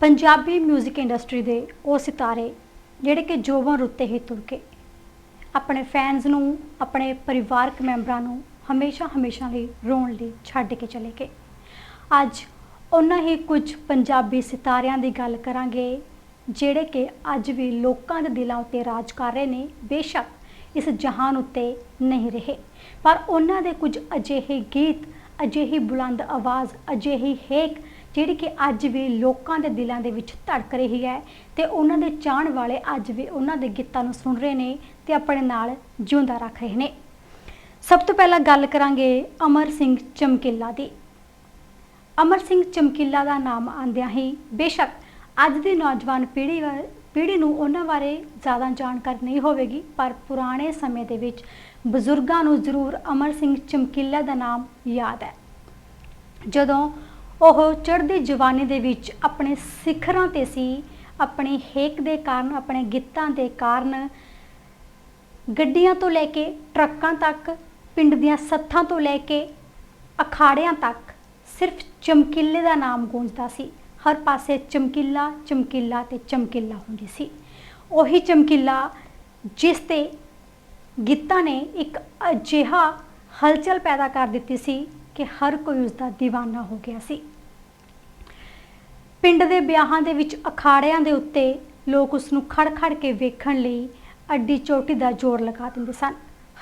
Punjabi 뮤직 industry ਦੇ ਉਹ ਸਿਤਾਰੇ ਜਿਹੜੇ ਕਿ ਜੋਵਾਂ ਰੁੱਤੇ ਹੀ ਤੁਰ ਕੇ ਆਪਣੇ ਫੈਨਸ ਨੂੰ, ਆਪਣੇ ਪਰਿਵਾਰਕ ਮੈਂਬਰਾਂ ਨੂੰ ਹਮੇਸ਼ਾ ਹਮੇਸ਼ਾ ਲਈ ਰੋਣ ਲਈ ਛੱਡ ਕੇ ਚਲੇ ਗਏ। ਅੱਜ ਉਹਨਾਂ ਹੀ ਕੁਝ ਪੰਜਾਬੀ ਸਿਤਾਰਿਆਂ ਦੀ ਗੱਲ ਕਰਾਂਗੇ, ਜਿਹੜੇ ਕਿ ਅੱਜ ਵੀ ਲੋਕਾਂ ਦੇ ਦਿਲਾਂ ਉੱਤੇ ਰਾਜ ਕਰ ਰਹੇ ਨੇ। ਬੇਸ਼ੱਕ ਇਸ ਜਹਾਨ ਉੱਤੇ ਨਹੀਂ ਰਹੇ, ਪਰ ਉਹਨਾਂ ਦੇ ਕੁਝ ਅਜਿਹੇ ਗੀਤ, ਅਜਿਹੀ ਬੁਲੰਦ ਆਵਾਜ਼, ਅਜਿਹੀ ਹੇਕ ਜਿਹੜੀ ਕਿ ਅੱਜ ਵੀ ਲੋਕਾਂ ਦੇ ਦਿਲਾਂ ਦੇ ਵਿੱਚ ਧੜਕ ਰਹੀ ਹੈ ਤੇ ਉਹਨਾਂ ਦੇ ਚਾਹਣ ਵਾਲੇ ਅੱਜ ਵੀ ਉਹਨਾਂ ਦੇ ਗੀਤਾਂ ਨੂੰ ਸੁਣ ਰਹੇ ਨੇ ਤੇ ਆਪਣੇ ਨਾਲ ਜਿਉਂਦਾ ਰੱਖ ਰਹੇ ਨੇ। ਸਭ ਤੋਂ ਪਹਿਲਾਂ ਗੱਲ ਕਰਾਂਗੇ ਅਮਰ ਸਿੰਘ ਚਮਕੀਲਾ ਦੀ। ਅਮਰ ਸਿੰਘ ਚਮਕੀਲਾ ਦਾ ਨਾਮ ਆਂਦਿਆਂ ਹੀ ਬੇਸ਼ੱਕ ਅੱਜ ਦੀ ਨੌਜਵਾਨ ਪੀੜ੍ਹੀ ਪੀੜ੍ਹੀ ਨੂੰ ਉਹਨਾਂ ਬਾਰੇ ਜ਼ਿਆਦਾ ਜਾਣਕਾਰੀ ਨਹੀਂ ਹੋਵੇਗੀ, ਪਰ ਪੁਰਾਣੇ ਸਮੇਂ ਦੇ ਵਿੱਚ ਬਜ਼ੁਰਗਾਂ ਨੂੰ ਜ਼ਰੂਰ ਅਮਰ ਸਿੰਘ ਚਮਕੀਲਾ ਦਾ ਨਾਮ ਯਾਦ ਹੈ। ਜਦੋਂ ਉਹ ਚੜ੍ਹਦੀ ਜਵਾਨੀ ਦੇ ਵਿੱਚ ਆਪਣੇ ਸਿਖਰਾਂ ਤੇ ਸੀ, ਆਪਣੇ ਹੇਕ ਦੇ ਕਾਰਨ, ਆਪਣੇ ਗੀਤਾਂ ਦੇ ਕਾਰਨ। ਗੱਡੀਆਂ ਤੋਂ ਲੈ ਕੇ ਟਰੱਕਾਂ ਤੱਕ, ਪਿੰਡ ਦੀਆਂ ਸੱਥਾਂ ਤੋਂ ਲੈ ਕੇ ਅਖਾੜਿਆਂ ਤੱਕ ਸਿਰਫ ਚਮਕੀਲੇ ਦਾ ਨਾਮ ਗੂੰਜਦਾ ਸੀ। ਹਰ ਪਾਸੇ ਚਮਕੀਲਾ ਚਮਕੀਲਾ ਤੇ ਚਮਕੀਲਾ ਹੁੰਦੀ ਸੀ। ਉਹੀ ਚਮਕੀਲਾ ਜਿਸ ਤੇ ਗੀਤਾਂ ਨੇ ਇੱਕ ਅਜਿਹਾ ਹਲਚਲ ਪੈਦਾ ਕਰ ਦਿੱਤੀ ਸੀ ਕਿ ਹਰ ਕੋਈ ਉਸ ਦਾ دیਵਾਨਾ ਹੋ ਗਿਆ ਸੀ। ਪਿੰਡ ਦੇ ਵਿਆਹਾਂ ਦੇ ਵਿੱਚ ਅਖਾੜਿਆਂ ਦੇ ਉੱਤੇ ਲੋਕ ਉਸ ਨੂੰ ਖੜ-ਖੜ ਕੇ ਵੇਖਣ ਲਈ ਅੱਡੀ ਚੋਟੀ ਦਾ ਜ਼ੋਰ ਲਗਾ ਦਿੰਦੇ ਸਨ।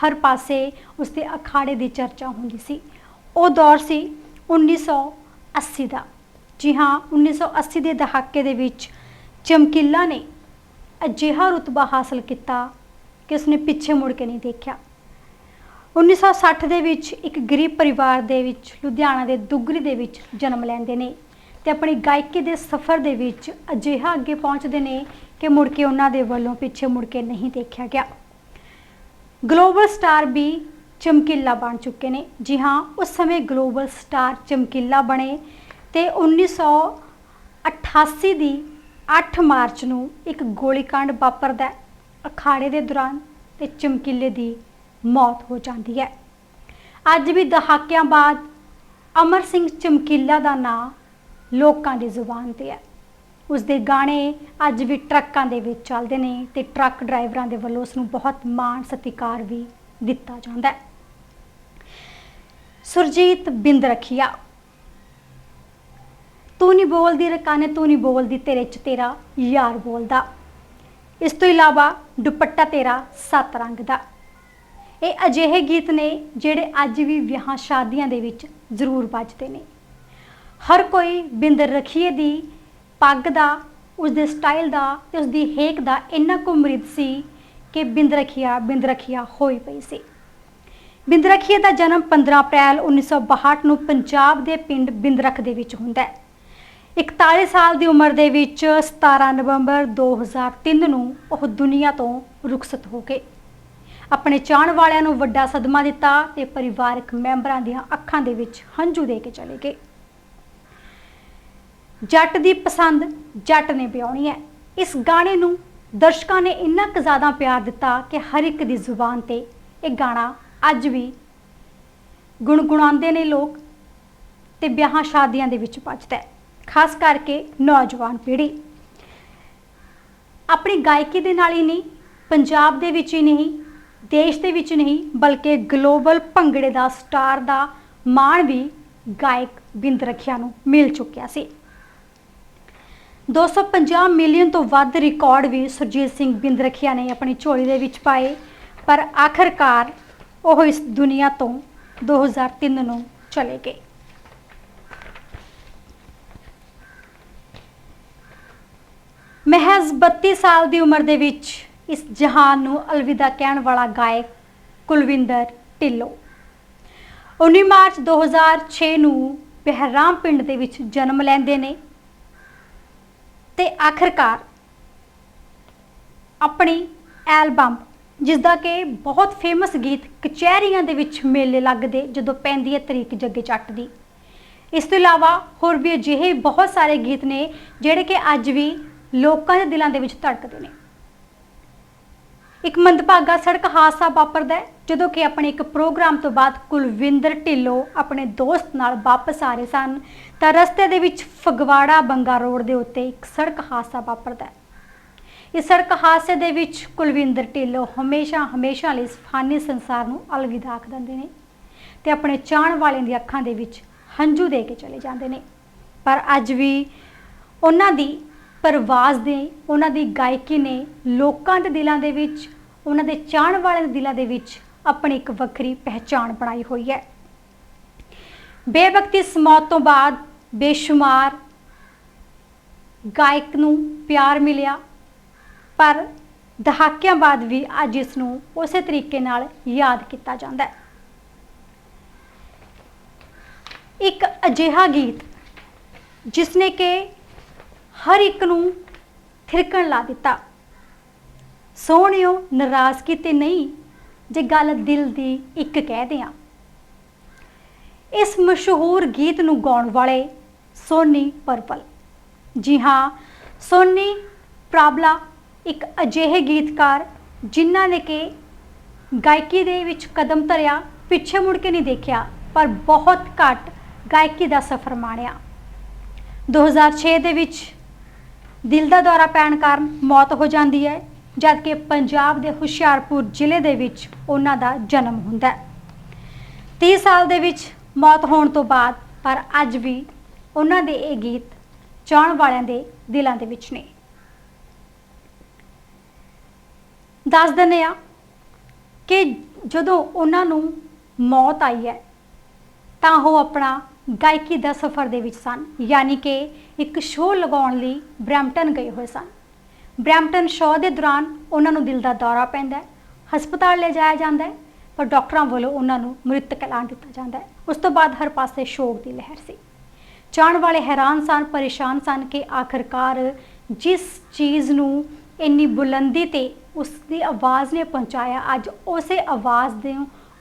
ਹਰ ਪਾਸੇ ਉਸ ਦੇ ਅਖਾੜੇ ਦੀ ਚਰਚਾ ਹੁੰਦੀ ਸੀ। ਉਹ ਦੌਰ ਸੀ 1980 ਦਾ। ਜੀ ਹਾਂ 1980 ਦੇ ਦਹਾਕੇ ਦੇ ਵਿੱਚ ਚਮਕੀਲਾ ਨੇ ਅਜਿਹਾ ਰੁਤਬਾ ਹਾਸਲ ਕੀਤਾ ਕਿ ਉਸਨੇ ਪਿੱਛੇ ਮੁੜ ਕੇ ਨਹੀਂ ਦੇਖਿਆ। 1960 ਦੇ ਵਿੱਚ ਇੱਕ ਗਰੀਬ ਪਰਿਵਾਰ ਦੇ ਵਿੱਚ, ਲੁਧਿਆਣਾ ਦੇ ਦੁੱਗਰੀ ਦੇ ਵਿੱਚ ਜਨਮ ਲੈਂਦੇ ਨੇ ਤੇ ਆਪਣੀ ਗਾਇਕੀ ਦੇ ਸਫ਼ਰ ਦੇ ਵਿੱਚ ਅਜਿਹਾ ਅੱਗੇ ਪਹੁੰਚਦੇ ਨੇ ਕਿ ਮੁੜ ਕੇ ਉਹਨਾਂ ਦੇ ਵੱਲੋਂ ਪਿੱਛੇ ਮੁੜ ਕੇ ਨਹੀਂ ਦੇਖਿਆ ਗਿਆ। ਗਲੋਬਲ ਸਟਾਰ ਵੀ ਚਮਕੀਲਾ ਬਣ ਚੁੱਕੇ ਨੇ। ਜੀ ਹਾਂ, ਉਸ ਸਮੇਂ ਗਲੋਬਲ ਸਟਾਰ ਚਮਕੀਲਾ ਬਣੇ ਤੇ 1988 ਦੀ 8 ਮਾਰਚ ਨੂੰ ਇੱਕ ਗੋਲੀकांड ਵਾਪਰਦਾ ਅਖਾੜੇ ਦੇ ਦੌਰਾਨ ਤੇ ਚਮਕੀਲੇ ਦੀ ਮੌਤ ਹੋ ਜਾਂਦੀ ਹੈ। ਅੱਜ ਵੀ ਦਹਾਕਿਆਂ ਬਾਅਦ ਅਮਰ ਸਿੰਘ ਚਮਕੀਲਾ ਦਾ ਨਾਂ ਲੋਕਾਂ ਦੀ ਜ਼ੁਬਾਨ ਤੇ ਹੈ। ਉਸ ਦੇ ਗਾਣੇ ਅੱਜ ਵੀ ਟਰੱਕਾਂ ਦੇ ਵਿੱਚ ਚੱਲਦੇ ਨੇ ਤੇ ਟਰੱਕ ਡਰਾਈਵਰਾਂ ਦੇ ਵੱਲੋਂ ਉਸ ਨੂੰ ਬਹੁਤ ਮਾਣ ਸਤਿਕਾਰ ਵੀ ਦਿੱਤਾ ਜਾਂਦਾ ਹੈ। ਸੁਰਜੀਤ ਬਿੰਦ ਰਖੀਆ ਤੂੰ ਨਹੀਂ ਬੋਲਦੀ ਰਕਾਨੇ ਤੂੰ ਨਹੀਂ ਬੋਲਦੀ ਤੇਰੇ ਚ ਤੇਰਾ ਯਾਰ ਬੋਲਦਾ। ਇਸ ਤੋਂ ਇਲਾਵਾ ਦੁਪੱਟਾ ਤੇਰਾ ਸੱਤ ਰੰਗ ਦਾ। ਇਹ ਅਜਿਹੇ ਗੀਤ ਨੇ ਜਿਹੜੇ ਅੱਜ ਵੀ ਵਿਆਹਾਂ ਸ਼ਾਦੀਆਂ ਦੇ ਵਿੱਚ ਜ਼ਰੂਰ ਵੱਜਦੇ ਨੇ। ਹਰ ਕੋਈ ਬਿੰਦਰ ਰਖੀਏ ਦੀ, ਪੱਗ ਦਾ ਉਸ ਦੇ ਸਟਾਈਲ ਦਾ ਤੇ ਉਸ ਦੀ ਹੇਕ ਦਾ ਇੰਨਾ ਕੁ ਮਰਿਦ ਸੀ ਕਿ ਬਿੰਦ ਰਖੀਆ ਬਿੰਦ ਰਖੀਆ ਹੋਈ ਪਈ ਸੀ। ਬਿੰਦ ਰਖੀਏ ਦਾ ਜਨਮ 15 ਅਪ੍ਰੈਲ 1962 ਨੂੰ ਪੰਜਾਬ ਦੇ ਪਿੰਡ ਬਿੰਦਰਖ ਦੇ ਵਿੱਚ ਹੁੰਦਾ ਹੈ। 41 ਸਾਲ ਦੀ ਉਮਰ ਦੇ ਵਿੱਚ 17 ਨਵੰਬਰ 2003 ਨੂੰ ਉਹ ਦੁਨੀਆ ਤੋਂ ਰੁਖਸਤ ਹੋ ਗਏ। ਆਪਣੇ ਚਾਹਣ ਵਾਲਿਆਂ ਨੂੰ ਵੱਡਾ ਸਦਮਾ ਦਿੱਤਾ ਤੇ ਪਰਿਵਾਰਕ ਮੈਂਬਰਾਂ ਦੀਆਂ ਅੱਖਾਂ ਦੇ ਵਿੱਚ ਹੰਝੂ ਦੇ ਕੇ ਚਲੇ ਗਏ। ਜੱਟ ਦੀ ਪਸੰਦ ਜੱਟ ਨੇ ਵਿਆਹਣੀ ਹੈ। ਇਸ ਗਾਣੇ ਨੂੰ ਦਰਸ਼ਕਾਂ ਨੇ ਇੰਨਾ ਕੁ ਜ਼ਿਆਦਾ ਪਿਆਰ ਦਿੱਤਾ ਕਿ ਹਰ ਇੱਕ ਦੀ ਜ਼ੁਬਾਨ ਤੇ ਇਹ ਗਾਣਾ ਅੱਜ ਵੀ ਗੁਣਗੁਣਾਉਂਦੇ ਨੇ ਲੋਕ ਤੇ ਵਿਆਹਾਂ ਸ਼ਾਦੀਆਂ ਦੇ ਵਿੱਚ ਵੱਜਦਾ ਹੈ, ਖਾਸ ਕਰਕੇ ਨੌਜਵਾਨ ਪੀੜ੍ਹੀ। ਆਪਣੀ ਗਾਇਕੀ ਦੇ ਨਾਲ ਹੀ ਨਹੀਂ, ਪੰਜਾਬ ਦੇ ਵਿੱਚ ਹੀ ਨਹੀਂ ਦੇਸ਼ ਦੇ ਵਿੱਚ ਨਹੀਂ, ਬਲਕਿ ਗਲੋਬਲ ਭੰਗੜੇ ਦਾ ਸਟਾਰ ਦਾ ਮਾਣ ਵੀ ਗਾਇਕ ਬਿੰਦ ਰਖਿਆ ਨੂੰ ਮਿਲ ਚੁੱਕਿਆ ਸੀ। 250 ਮਿਲੀਅਨ ਤੋਂ ਵੱਧ ਰਿਕਾਰਡ ਵੀ ਸੁਰਜੀਤ ਸਿੰਘ ਬਿੰਦ ਰਖਿਆ ਨੇ ਆਪਣੀ ਝੋਲੀ ਦੇ ਵਿੱਚ ਪਾਏ, ਪਰ ਆਖਰਕਾਰ ਉਹ ਇਸ ਦੁਨੀਆ ਤੋਂ 2003 ਨੂੰ ਚਲੇ ਗਏ। ਮਹਿਜ਼ 32 ਸਾਲ ਦੀ ਉਮਰ ਦੇ ਵਿੱਚ ਇਸ ਜਹਾਨ ਨੂੰ ਅਲਵਿਦਾ ਕਹਿਣ ਵਾਲਾ ਗਾਇਕ ਕੁਲਵਿੰਦਰ ਢਿੱਲੋਂ। 19 ਮਾਰਚ 2006 ਨੂੰ ਬਹਿਰਾਮ ਪਿੰਡ ਦੇ ਵਿੱਚ ਜਨਮ ਲੈਂਦੇ ਨੇ ਤੇ ਆਖਰਕਾਰ ਆਪਣੀ ਐਲਬਮ, ਜਿਸ ਦਾ ਕਿ ਬਹੁਤ ਫੇਮਸ ਗੀਤ ਕਚਹਿਰੀਆਂ ਦੇ ਵਿੱਚ ਮੇਲੇ ਲੱਗਦੇ ਜਦੋਂ ਪੈਂਦੀ ਹੈ ਤਰੀਕ ਜੱਗੇ ਜੱਟ ਦੀ। ਇਸ ਤੋਂ ਇਲਾਵਾ ਹੋਰ ਵੀ ਅਜਿਹੇ ਬਹੁਤ ਸਾਰੇ ਗੀਤ ਨੇ ਜਿਹੜੇ ਕਿ ਅੱਜ ਵੀ ਲੋਕਾਂ ਦੇ ਦਿਲਾਂ ਦੇ ਵਿੱਚ ਧੜਕਦੇ ਨੇ। ਇੱਕ ਮੰਦਭਾਗਾ ਸੜਕ ਹਾਦਸਾ ਵਾਪਰਦਾ ਹੈ, ਜਦੋਂ ਕਿ ਆਪਣੇ ਇੱਕ ਪ੍ਰੋਗਰਾਮ ਤੋਂ ਬਾਅਦ ਕੁਲਵਿੰਦਰ ਢਿੱਲੋਂ ਆਪਣੇ ਦੋਸਤ ਨਾਲ ਵਾਪਸ ਆ ਰਹੇ ਸਨ, ਤਾਂ ਰਸਤੇ ਦੇ ਵਿੱਚ ਫਗਵਾੜਾ ਬੰਗਾ ਰੋਡ ਦੇ ਉੱਤੇ ਇੱਕ ਸੜਕ ਹਾਦਸਾ ਵਾਪਰਦਾ ਹੈ। ਇਸ ਸੜਕ ਹਾਦਸੇ ਦੇ ਵਿੱਚ ਕੁਲਵਿੰਦਰ ਢਿੱਲੋਂ ਹਮੇਸ਼ਾ ਹਮੇਸ਼ਾ ਲਈ ਇਸ ਫਾਨੀ ਸੰਸਾਰ ਨੂੰ ਅਲਵਿਦਾ ਆਖ ਦਿੰਦੇ ਨੇ ਤੇ ਆਪਣੇ ਚਾਹਣ ਵਾਲਿਆਂ ਦੀਆਂ ਅੱਖਾਂ ਦੇ ਵਿੱਚ ਹੰਝੂ ਦੇ ਕੇ ਚਲੇ ਜਾਂਦੇ ਨੇ। ਪਰ ਅੱਜ ਵੀ ਉਹਨਾਂ ਦੀ ਪਰਵਾਜ਼ ਦੇ ਉਹਨਾਂ ਦੀ ਗਾਇਕੀ ਨੇ ਲੋਕਾਂ ਦੇ ਦਿਲਾਂ ਦੇ ਵਿੱਚ, ਉਹਨਾਂ ਦੇ ਚਾਹਣ ਵਾਲਿਆਂ ਦੇ ਦਿਲਾਂ ਦੇ ਵਿੱਚ ਆਪਣੀ ਇੱਕ ਵੱਖਰੀ ਪਹਿਚਾਣ ਬਣਾਈ ਹੋਈ ਹੈ। ਬੇਵਕਤੀ ਇਸ ਮੌਤ ਤੋਂ ਬਾਅਦ ਬੇਸ਼ੁਮਾਰ ਗਾਇਕ ਨੂੰ ਪਿਆਰ ਮਿਲਿਆ, ਪਰ ਦਹਾਕਿਆਂ ਬਾਅਦ ਵੀ ਅੱਜ ਇਸ ਨੂੰ ਉਸੇ ਤਰੀਕੇ ਨਾਲ ਯਾਦ ਕੀਤਾ ਜਾਂਦਾ ਹੈ। ਇੱਕ ਅਜਿਹਾ ਗੀਤ ਜਿਸ ਨੇ ਕਿ ਹਰ ਇੱਕ ਨੂੰ ਥਿਰਕਣ ਲਾ ਦਿੱਤਾ। ਸੋਹਣਿਓ ਨਾਰਾਜ਼ਗੀ ਤੇ ਨਹੀਂ, ਜੇ ਗੱਲ ਦਿਲ ਦੀ ਇੱਕ ਕਹਿ ਦਿਆਂ। ਇਸ ਮਸ਼ਹੂਰ ਗੀਤ ਨੂੰ ਗਾਉਣ ਵਾਲੇ ਸੋਨੀ ਪਰਪਲ। ਜੀ ਹਾਂ, ਸੋਨੀ ਪ੍ਰਾਬਲਾ ਇੱਕ ਅਜਿਹੇ ਗੀਤਕਾਰ ਜਿਨ੍ਹਾਂ ਨੇ ਕਿ ਗਾਇਕੀ ਦੇ ਵਿੱਚ ਕਦਮ ਧਰਿਆ, ਪਿੱਛੇ ਮੁੜ ਕੇ ਨਹੀਂ ਦੇਖਿਆ, ਪਰ ਬਹੁਤ ਘੱਟ ਗਾਇਕੀ ਦਾ ਸਫ਼ਰ ਮਾਣਿਆ। 2006 ਦੇ ਵਿੱਚ ਦਿਲ ਦਾ ਦੌਰਾ ਪੈਣ ਕਾਰਨ ਮੌਤ ਹੋ ਜਾਂਦੀ ਹੈ, ਜਦਕਿ ਪੰਜਾਬ ਦੇ ਹੁਸ਼ਿਆਰਪੁਰ ਜ਼ਿਲ੍ਹੇ ਦੇ ਵਿੱਚ ਉਹਨਾਂ ਦਾ ਜਨਮ ਹੁੰਦਾ ਹੈ। 30 ਸਾਲ ਦੇ ਵਿੱਚ ਮੌਤ ਹੋਣ ਤੋਂ ਬਾਅਦ, ਪਰ ਅੱਜ ਵੀ ਉਹਨਾਂ ਦੇ ਇਹ ਗੀਤ ਚਾਹਣ ਵਾਲਿਆਂ ਦੇ ਦਿਲਾਂ ਦੇ ਵਿੱਚ ਨੇ। ਦੱਸ ਦਿੰਦੇ ਆ ਕਿ ਜਦੋਂ ਉਹਨਾਂ ਨੂੰ ਮੌਤ ਆਈ ਹੈ, ਤਾਂ ਉਹ ਆਪਣਾ ਗਾਇਕੀ ਦਾ ਸਫ਼ਰ ਦੇ ਵਿੱਚ ਸਨ, ਯਾਨੀ ਕਿ ਇੱਕ ਸ਼ੋਅ ਲਗਾਉਣ ਲਈ ਬ੍ਰੈਂਪਟਨ ਗਏ ਹੋਏ ਸਨ। ਬ੍ਰੈਂਪਟਨ ਸ਼ੋਅ ਦੇ ਦੌਰਾਨ ਉਹਨਾਂ ਨੂੰ ਦਿਲ ਦਾ ਦੌਰਾ ਪੈਂਦਾ ਹਸਪਤਾਲ ਲੈ ਜਾਇਆ ਜਾਂਦਾ ਹੈ, ਪਰ ਡਾਕਟਰਾਂ ਵੱਲੋਂ ਉਹਨਾਂ ਨੂੰ ਮ੍ਰਿਤਕ ਐਲਾਨ ਦਿੱਤਾ ਜਾਂਦਾ ਹੈ। ਉਸ ਤੋਂ ਬਾਅਦ ਹਰ ਪਾਸੇ ਸ਼ੋਕ ਦੀ ਲਹਿਰ ਸੀ। ਚਾਹਣ ਵਾਲੇ ਹੈਰਾਨ ਸਨ, ਪਰੇਸ਼ਾਨ ਸਨ ਕਿ ਆਖਰਕਾਰ ਜਿਸ ਚੀਜ਼ ਨੂੰ ਇੰਨੀ ਬੁਲੰਦੀ ਤੇ ਉਸ ਦੀ ਆਵਾਜ਼ ਨੇ ਪਹੁੰਚਾਇਆ, ਅੱਜ ਉਸੇ ਆਵਾਜ਼ ਦੇ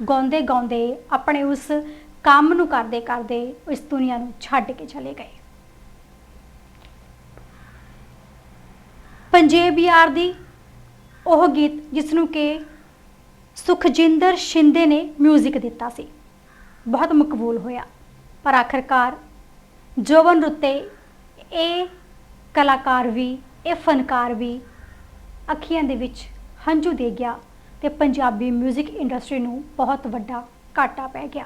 ਗਾਉਂਦੇ ਗਾਉਂਦੇ ਆਪਣੇ ਉਸ ਕੰਮ ਨੂੰ ਕਰਦੇ ਕਰਦੇ ਇਸ ਦੁਨੀਆ ਨੂੰ ਛੱਡ ਕੇ ਚਲੇ ਗਏ ਪੰਜੇਬ ਯਾਰ ਦੀ ਉਹ ਗੀਤ ਜਿਸ ਨੂੰ ਕਿ ਸੁਖਜਿੰਦਰ ਸ਼ਿੰਦੇ ਨੇ 뮤직 ਦਿੱਤਾ ਸੀ ਬਹੁਤ ਮਕਬੂਲ ਹੋਇਆ ਪਰ ਆਖਰਕਾਰ ਜੋਵਨ ਰੁੱਤੇ ਇਹ ਕਲਾਕਾਰ ਵੀ ਇਹ ਫਨਕਾਰ ਵੀ ਅੱਖੀਆਂ ਦੇ ਵਿੱਚ ਹੰਝੂ ਦੇ ਗਿਆ ਤੇ ਪੰਜਾਬੀ 뮤직 ਇੰਡਸਟਰੀ ਨੂੰ ਬਹੁਤ ਵੱਡਾ ਘਾਟਾ ਪੈ ਗਿਆ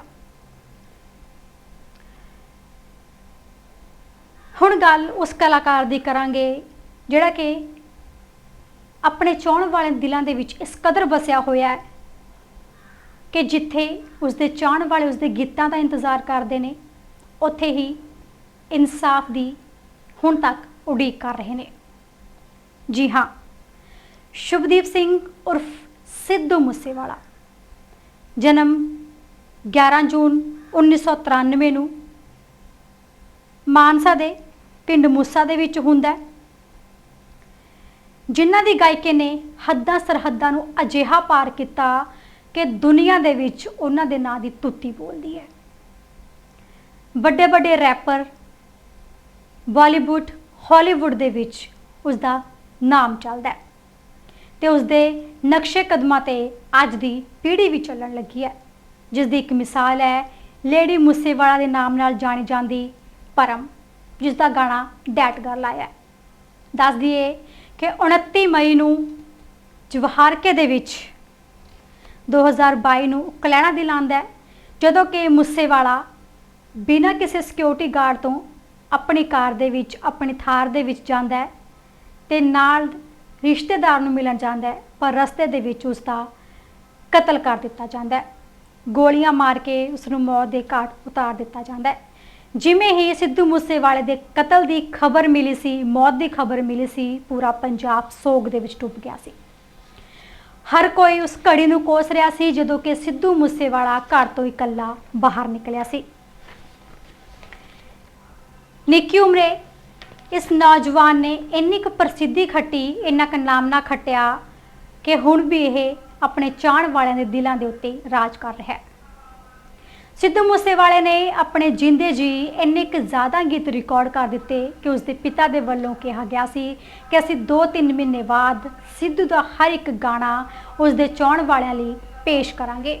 ਹੁਣ ਗੱਲ ਉਸ ਕਲਾਕਾਰ ਦੀ ਕਰਾਂਗੇ, ਜਿਹੜਾ ਕਿ ਆਪਣੇ ਚਾਹਣ ਵਾਲੇ ਦਿਲਾਂ ਦੇ ਵਿੱਚ ਇਸ ਕਦਰ ਵਸਿਆ ਹੋਇਆ ਹੈ ਕਿ ਜਿੱਥੇ ਉਸ ਦੇ ਚਾਹਣ ਵਾਲੇ ਉਸ ਦੇ ਗੀਤਾਂ ਦਾ ਇੰਤਜ਼ਾਰ ਕਰਦੇ ਨੇ, ਉੱਥੇ ਹੀ ਇਨਸਾਫ ਦੀ ਹੁਣ ਤੱਕ ਉਡੀਕ ਕਰ ਰਹੇ ਨੇ। ਜੀ ਹਾਂ, ਸ਼ੁਭਦੀਪ ਸਿੰਘ ਉਰਫ ਸਿੱਧੂ ਮੂਸੇਵਾਲਾ, ਜਨਮ 11 ਜੂਨ 1993 ਨੂੰ ਮਾਨਸਾ ਦੇ ਪਿੰਡ ਮੂਸਾ ਦੇ ਵਿੱਚ ਹੁੰਦਾ ਜਿਨ੍ਹਾਂ ਦੀ ਗਾਇਕੀ ਨੇ ਹੱਦਾਂ ਸਰਹੱਦਾਂ ਨੂੰ ਅਜਿਹਾ ਪਾਰ ਕੀਤਾ ਕਿ ਦੁਨੀਆ ਦੇ ਵਿੱਚ ਉਹਨਾਂ ਦੇ ਨਾਂ ਦੀ ਤੁੱਤੀ ਬੋਲਦੀ ਹੈ। ਵੱਡੇ ਵੱਡੇ ਰੈਪਰ ਬਾਲੀਵੁੱਡ, ਹਾਲੀਵੁੱਡ ਦੇ ਵਿੱਚ ਉਸ ਦਾ ਨਾਮ ਚੱਲਦਾ ਹੈ ਤੇ ਉਸ ਦੇ ਨਕਸ਼ੇ ਕਦਮਾਂ ਤੇ ਅੱਜ ਦੀ ਪੀੜ੍ਹੀ ਵੀ ਚੱਲਣ ਲੱਗੀ ਹੈ। ਜਿਸ ਦੀ ਇੱਕ ਮਿਸਾਲ ਹੈ, ਲੇਡੀ ਮੂਸੇਵਾਲਾ ਦੇ ਨਾਮ ਨਾਲ ਜਾਣੀ ਜਾਂਦੀ ਪਰਮ। ਜਿਸ ਦਾ ਗਾਣਾ ਡੈਟ ਗਰਲ ਆਇਆ ਹੈ। ਦੱਸ ਦਈਏ ਕਿ 29 ਮਈ ਨੂੰ ਜਵਾਹਰਕੇ ਦੇ ਵਿੱਚ 2022 ਨੂੰ ਕਲੈਣਾ ਦਿਲ ਆਉਂਦਾ ਹੈ, ਜਦੋਂ ਕਿ ਮੂਸੇਵਾਲਾ ਬਿਨਾਂ ਕਿਸੇ ਸਿਕਿਉਰਿਟੀ ਗਾਰਡ ਤੋਂ ਆਪਣੀ ਕਾਰ ਦੇ ਵਿੱਚ, ਆਪਣੀ ਥਾਰ ਦੇ ਵਿੱਚ ਜਾਂਦਾ ਹੈ ਤੇ ਨਾਲ ਰਿਸ਼ਤੇਦਾਰ ਨੂੰ ਮਿਲਣ ਜਾਂਦਾ ਹੈ, ਪਰ ਰਸਤੇ ਦੇ ਵਿੱਚ ਉਸ ਦਾ ਕਤਲ ਕਰ ਦਿੱਤਾ ਜਾਂਦਾ ਹੈ ਗੋਲੀਆਂ ਮਾਰ ਕੇ ਉਸ ਨੂੰ ਮੌਤ ਦੇ ਘਾਟ ਉਤਾਰ ਦਿੱਤਾ ਜਾਂਦਾ ਹੈ ਜਿਵੇਂ ਹੀ ਸਿੱਧੂ ਮੂਸੇਵਾਲੇ ਦੇ ਕਤਲ ਦੀ ਖਬਰ ਮਿਲੀ ਸੀ, ਮੌਤ ਦੀ ਖਬਰ ਮਿਲੀ ਸੀ, ਪੂਰਾ ਪੰਜਾਬ ਸੋਗ ਦੇ ਵਿੱਚ ਡੁੱਬ ਗਿਆ ਸੀ। ਹਰ ਕੋਈ ਉਸ ਘੜੀ ਨੂੰ ਕੋਸ ਰਿਹਾ ਸੀ ਜਦੋਂ ਕਿ ਸਿੱਧੂ ਮੂਸੇਵਾਲਾ ਘਰ ਤੋਂ ਇਕੱਲਾ ਬਾਹਰ ਨਿਕਲਿਆ ਸੀ। ਨਿੱਕੀ ਉਮਰੇ ਇਸ ਨੌਜਵਾਨ ਨੇ ਇੰਨੀ ਕੁ ਪ੍ਰਸਿੱਧੀ ਖੱਟੀ, ਇੰਨਾ ਕੁ ਨਾਮਨਾ ਖੱਟਿਆ ਕਿ ਹੁਣ ਵੀ ਇਹ ਆਪਣੇ ਚਾਹਣ ਵਾਲਿਆਂ ਦੇ ਦਿਲਾਂ ਦੇ ਉੱਤੇ ਰਾਜ ਕਰ ਰਿਹਾ ਹੈ। ਸਿੱਧੂ ਮੂਸੇਵਾਲੇ ਨੇ ਆਪਣੇ ਜਿੰਦੇ ਜੀ ਇੰਨੇ ਕੁ ਜ਼ਿਆਦਾ ਗੀਤ ਰਿਕਾਰਡ ਕਰ ਦਿੱਤੇ ਕਿ ਉਸ ਦੇ ਪਿਤਾ ਦੇ ਵੱਲੋਂ ਕਿਹਾ ਗਿਆ ਸੀ ਕਿ ਅਸੀਂ 2-3 ਮਹੀਨੇ ਬਾਅਦ ਸਿੱਧੂ ਦਾ ਹਰ ਇੱਕ ਗਾਣਾ ਉਸ ਦੇ ਚਾਹਣ ਵਾਲਿਆਂ ਲਈ ਪੇਸ਼ ਕਰਾਂਗੇ।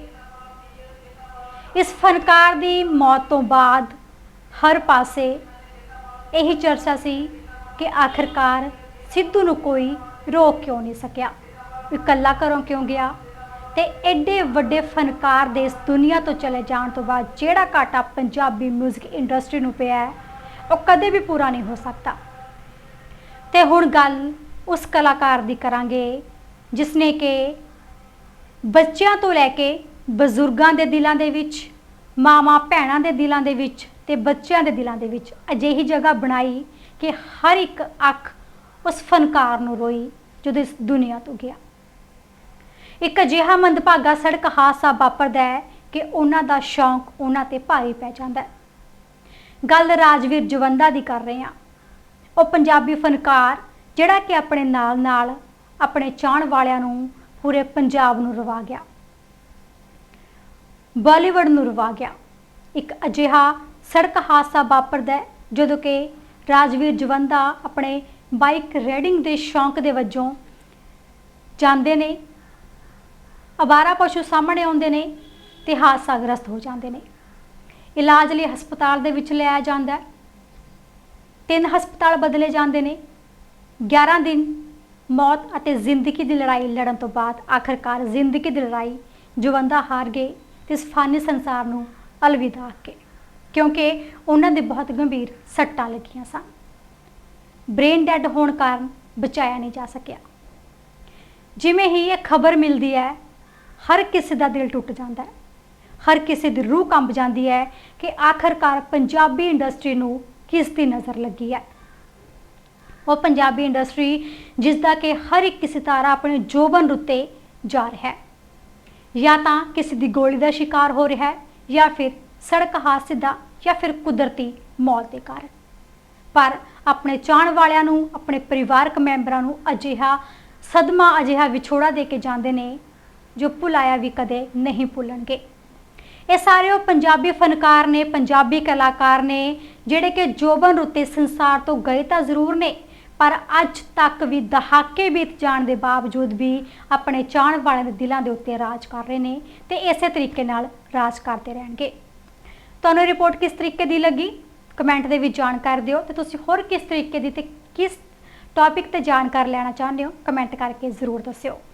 ਇਸ ਫਨਕਾਰ ਦੀ ਮੌਤ ਤੋਂ ਬਾਅਦ ਹਰ ਪਾਸੇ ਇਹੀ ਚਰਚਾ ਸੀ ਕਿ ਆਖਰਕਾਰ ਸਿੱਧੂ ਨੂੰ ਕੋਈ ਰੋਕ ਕਿਉਂ ਨਹੀਂ ਸਕਿਆ? ਇਕੱਲਾ ਘਰੋਂ ਕਿਉਂ ਗਿਆ? ਤੇ ਐਡੇ ਵੱਡੇ ਫਨਕਾਰ ਦੇ ਇਸ ਦੁਨੀਆ ਤੋਂ ਚਲੇ ਜਾਣ ਤੋਂ ਬਾਅਦ ਜਿਹੜਾ ਘਾਟਾ ਪੰਜਾਬੀ 뮤직 ਇੰਡਸਟਰੀ ਨੂੰ ਪਿਆ ਹੈ, ਉਹ ਕਦੇ ਵੀ ਪੂਰਾ ਨਹੀਂ ਹੋ ਸਕਦਾ। ਤੇ ਹੁਣ ਗੱਲ ਉਸ ਕਲਾਕਾਰ ਦੀ ਕਰਾਂਗੇ ਜਿਸ ਨੇ ਕਿ ਬੱਚਿਆਂ ਤੋਂ ਲੈ ਕੇ ਬਜ਼ੁਰਗਾਂ ਦੇ ਦਿਲਾਂ ਦੇ ਵਿੱਚ, ਮਾਵਾਂ ਭੈਣਾਂ ਦੇ ਦਿਲਾਂ ਦੇ ਵਿੱਚ ਤੇ ਬੱਚਿਆਂ ਦੇ ਦਿਲਾਂ ਦੇ ਵਿੱਚ ਅਜਿਹੀ ਜਗ੍ਹਾ ਬਣਾਈ ਕਿ ਹਰ ਇੱਕ ਅੱਖ ਉਸ ਫਨਕਾਰ ਨੂੰ ਰੋਈ ਜਦੋਂ ਇਸ ਦੁਨੀਆ ਤੋਂ ਗਿਆ। ਇੱਕ ਅਜਿਹਾ ਮੰਦਭਾਗਾ ਸੜਕ ਹਾਦਸਾ ਵਾਪਰਦਾ ਹੈ ਕਿ ਉਹਨਾਂ ਦਾ ਸ਼ੌਂਕ ਉਹਨਾਂ ਤੇ ਭਾਰੀ ਪੈ ਜਾਂਦਾ ਹੈ। ਗੱਲ ਰਾਜਵੀਰ ਜਵੰਦਾ ਦੀ ਕਰ ਰਹੇ ਹਾਂ। ਉਹ ਪੰਜਾਬੀ ਫਨਕਾਰ, ਜਿਹੜਾ ਕਿ ਆਪਣੇ ਨਾਲ ਨਾਲ ਆਪਣੇ ਚਾਹਣ ਵਾਲਿਆਂ ਨੂੰ ਪੂਰੇ ਪੰਜਾਬ ਨੂੰ ਰਵਾ ਗਿਆ। ਬਾਲੀਵੁੱਡ ਨੂੰ ਰਵਾ ਗਿਆ। ਇੱਕ ਅਜਿਹਾ ਸੜਕ ਹਾਦਸਾ ਵਾਪਰਦਾ ਹੈ, ਜਦੋਂ ਕਿ ਰਾਜਵੀਰ ਜਵੰਦਾ ਆਪਣੇ ਬਾਈਕ ਰਾਈਡਿੰਗ ਦੇ ਸ਼ੌਂਕ ਦੇ ਵਜੋਂ ਜਾਂਦੇ ਨੇ ਅਵਾਰਾ ਪਸ਼ੂ ਸਾਹਮਣੇ ਆਉਂਦੇ ਨੇ ਤੇ ਹਾਦਸਾਗ੍ਰਸਤ ਹੋ ਜਾਂਦੇ ਨੇ। ਇਲਾਜ ਲਈ ਹਸਪਤਾਲ ਦੇ ਵਿੱਚ ਲਿਆਇਆ ਜਾਂਦਾ ਹੈ। ਤਿੰਨ ਹਸਪਤਾਲ ਬਦਲੇ ਜਾਂਦੇ ਨੇ। 11 ਦਿਨ ਮੌਤ ਅਤੇ ਜ਼ਿੰਦਗੀ ਦੀ ਲੜਾਈ ਲੜਨ ਤੋਂ ਬਾਅਦ ਆਖਰਕਾਰ ਜ਼ਿੰਦਗੀ ਦੀ ਲੜਾਈ ਜਵੰਦਾ ਹਾਰ ਗਏ ਤੇ ਇਸ ਫਾਨੀ ਸੰਸਾਰ ਨੂੰ ਅਲਵਿਦਾ ਕੇ ਕਿਉਂਕਿ ਉਹਨਾਂ ਦੇ ਬਹੁਤ ਗੰਭੀਰ ਸੱਟਾਂ ਲੱਗੀਆਂ ਸਨ। ਬ੍ਰੇਨ ਡੈਡ ਹੋਣ ਕਾਰਨ ਬਚਾਇਆ ਨਹੀਂ ਜਾ ਸਕਿਆ। ਜਿਵੇਂ ਹੀ ਇਹ ਖਬਰ ਮਿਲਦੀ ਹੈ ਹਰ ਕਿਸੇ ਦਾ ਦਿਲ ਟੁੱਟ ਜਾਂਦਾ ਹੈ। ਹਰ ਕਿਸੇ ਦੀ ਰੂਹ ਕੰਬ ਜਾਂਦੀ ਹੈ ਕਿ ਆਖਰਕਾਰ ਪੰਜਾਬੀ ਇੰਡਸਟਰੀ ਨੂੰ ਕਿਸ ਦੀ ਨਜ਼ਰ ਲੱਗੀ ਹੈ। ਉਹ ਪੰਜਾਬੀ ਇੰਡਸਟਰੀ ਜਿਸ ਦਾ ਕਿ ਹਰ ਇੱਕ ਸਿਤਾਰਾ ਆਪਣੇ ਜੋਬਨ ਰੁੱਤੇ ਜਾ ਰਿਹਾ ਹੈ। ਜਾਂ ਤਾਂ ਕਿਸੇ ਦੀ ਗੋਲੀ ਦਾ ਸ਼ਿਕਾਰ ਹੋ ਰਿਹਾ ਹੈ ਜਾਂ ਫਿਰ ਸੜਕ ਹਾਦਸੇ ਦਾ ਜਾਂ ਫਿਰ ਕੁਦਰਤੀ ਮੌਤ ਦੇ ਕਾਰਨ। ਪਰ ਆਪਣੇ ਚਾਹਣ ਵਾਲਿਆਂ ਨੂੰ, ਆਪਣੇ ਪਰਿਵਾਰਕ ਮੈਂਬਰਾਂ ਨੂੰ ਅਜਿਹਾ ਸਦਮਾ, ਅਜਿਹਾ ਵਿਛੋੜਾ ਦੇ ਕੇ ਜਾਂਦੇ ਨੇ ਜੋ ਭੁਲਾਇਆ ਵੀ ਕਦੇ ਨਹੀਂ ਭੁੱਲਣਗੇ। ਇਹ ਸਾਰੇ ਉਹ ਪੰਜਾਬੀ ਫਨਕਾਰ ਨੇ, ਪੰਜਾਬੀ ਕਲਾਕਾਰ ਨੇ, ਜਿਹੜੇ ਕਿ ਜੋਬਨ ਰੁੱਤੇ ਸੰਸਾਰ ਤੋਂ ਗਏ ਤਾਂ ਜ਼ਰੂਰ ਨੇ, ਪਰ ਅੱਜ ਤੱਕ ਵੀ ਦਹਾਕੇ ਬੀਤ ਜਾਣ ਦੇ ਬਾਵਜੂਦ ਵੀ ਆਪਣੇ ਚਾਹਣ ਵਾਲਿਆਂ ਦੇ ਦਿਲਾਂ ਦੇ ਉੱਤੇ ਰਾਜ ਕਰ ਰਹੇ ਨੇ ਤੇ ਇਸੇ ਤਰੀਕੇ ਨਾਲ ਰਾਜ ਕਰਦੇ ਰਹਿਣਗੇ। ਤੁਹਾਨੂੰ ਰਿਪੋਰਟ ਕਿਸ ਤਰੀਕੇ ਦੀ ਲੱਗੀ? ਕਮੈਂਟ ਦੇ ਵਿੱਚ ਜਾਣਕਾਰੀ ਦਿਓ ਤੇ ਤੁਸੀਂ ਹੋਰ ਕਿਸ ਤਰੀਕੇ ਦੀ ਤੇ ਕਿਸ ਟੌਪਿਕ ਤੇ ਜਾਣਕਾਰੀ ਲੈਣਾ ਚਾਹੁੰਦੇ ਹੋ? ਕਮੈਂਟ ਕਰਕੇ ਜ਼ਰੂਰ ਦੱਸਿਓ।